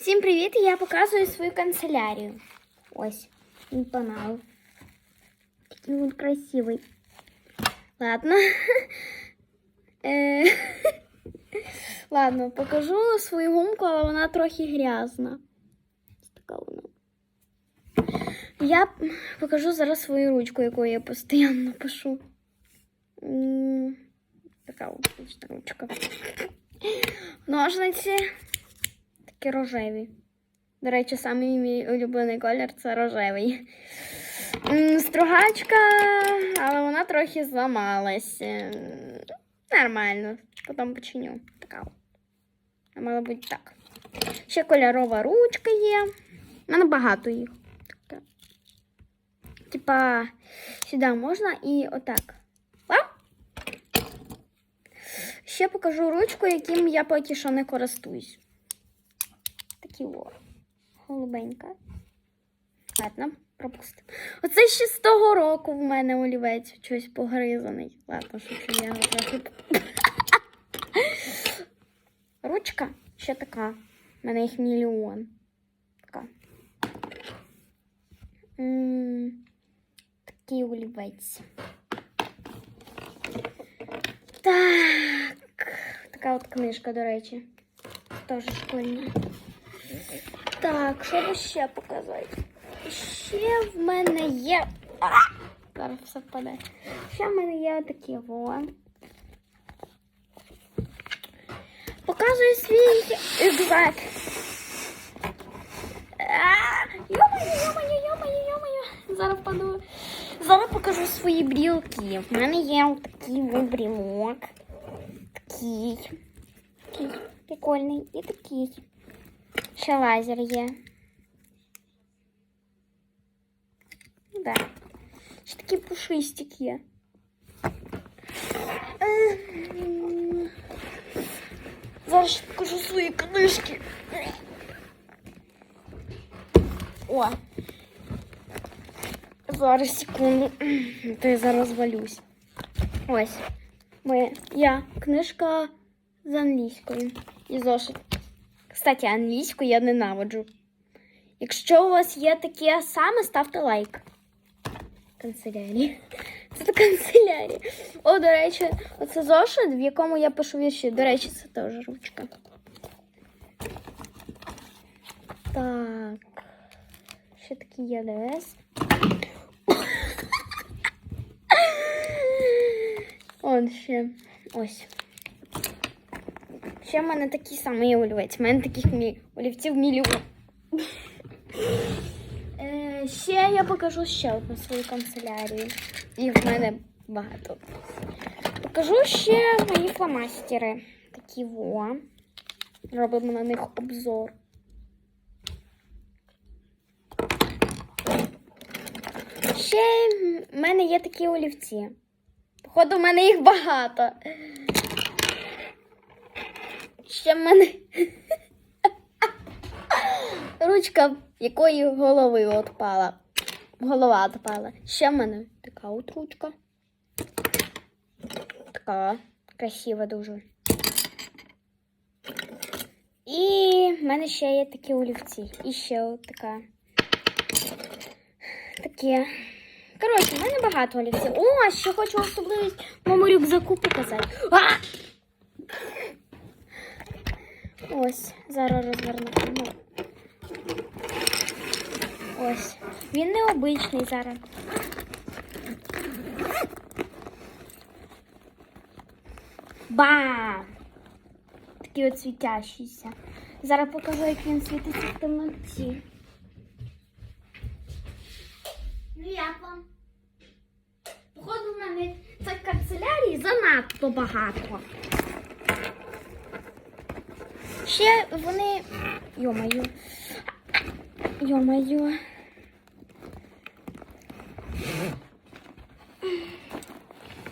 Всім привіт! Я показую свою канцелярію. Ось, він панал. Такий він красивий. Ладно. Е, Ладно, покажу свою гумку, але вона трохи грязна. Ось така вона. Я покажу зараз свою ручку, яку я постійно пишу. М, Така от ручка. Ножниці Такі рожеві. До речі, самий мій улюблений колір це рожевий. Стругачка, але вона трохи зламалась. Нормально. Потім починю. Така. А мало бути так. Ще кольорова ручка є. У мене багато їх. Типа, сюди можна і отак. Ще покажу ручку, яким я поки що не користуюсь. Такі. Голубенька. Ладно, пропустимо. Оце ще з того року в мене олівець щось погризаний. Ладно, шучу, я його трохи. Ручка ще така. У мене їх мільйон. Така. М, Такий олівець. Так. Така от книжка, до речі. Теж школьна. Так, що би ще показати? Ще в мене є. А! Зараз все впаде. Ще в мене є такі во. Показую свій рюкзак. А, Йомаю, йомаю, йомаю, йомаю. Зараз впаду. Зараз покажу свої брілки. В мене є такий во брілок. Такий. Такий прикольний і такий. Ще лазер є. Да. Ще такий пушистик є. Зараз покажу свої книжки. О. Зараз секунду. То я зараз валюсь. Ось. Моя я книжка з англійської. І зошит. Кстати, англійську я ненавиджу. Якщо у вас є таке саме, ставте лайк. Канцелярії. Це канцелярія. О, до речі, оце зошит, в якому я пишу вірші. До речі, це теж ручка. Так. Ще такий є ДС. Он ще. Ось. Ще в мене такий самий олівець. У мене таких олівців мільйон. Е, ще я покажу ще одну свою канцелярію. Їх в мене багато. Покажу ще мої фломастери. Такі во. Робимо на них обзор. Ще в мене є такі олівці. Походу, в мене їх багато. Ще в мене ручка якої голови отпала. Голова отпала. Ще в мене така от ручка. Така красива дуже. І в мене ще є такі олівці. І ще от така. Такі. Коротше, в мене багато олівців. О, ще хочу особливість в моєму рюкзаку показати. А! Ось, зараз розверну камеру. Ось. Він необичний зараз. Бам! Такий от світящийся. Зараз покажу, як він світиться в темноті. Ну як вам? Походу, в мене це канцелярії занадто багато. Ще вони... Йомаю. Йомаю.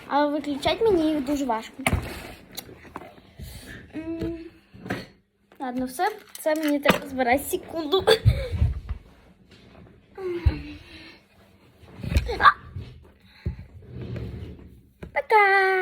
Але виключати мені їх дуже важко. Ладно, все. Це мені треба збирати секунду. Пока!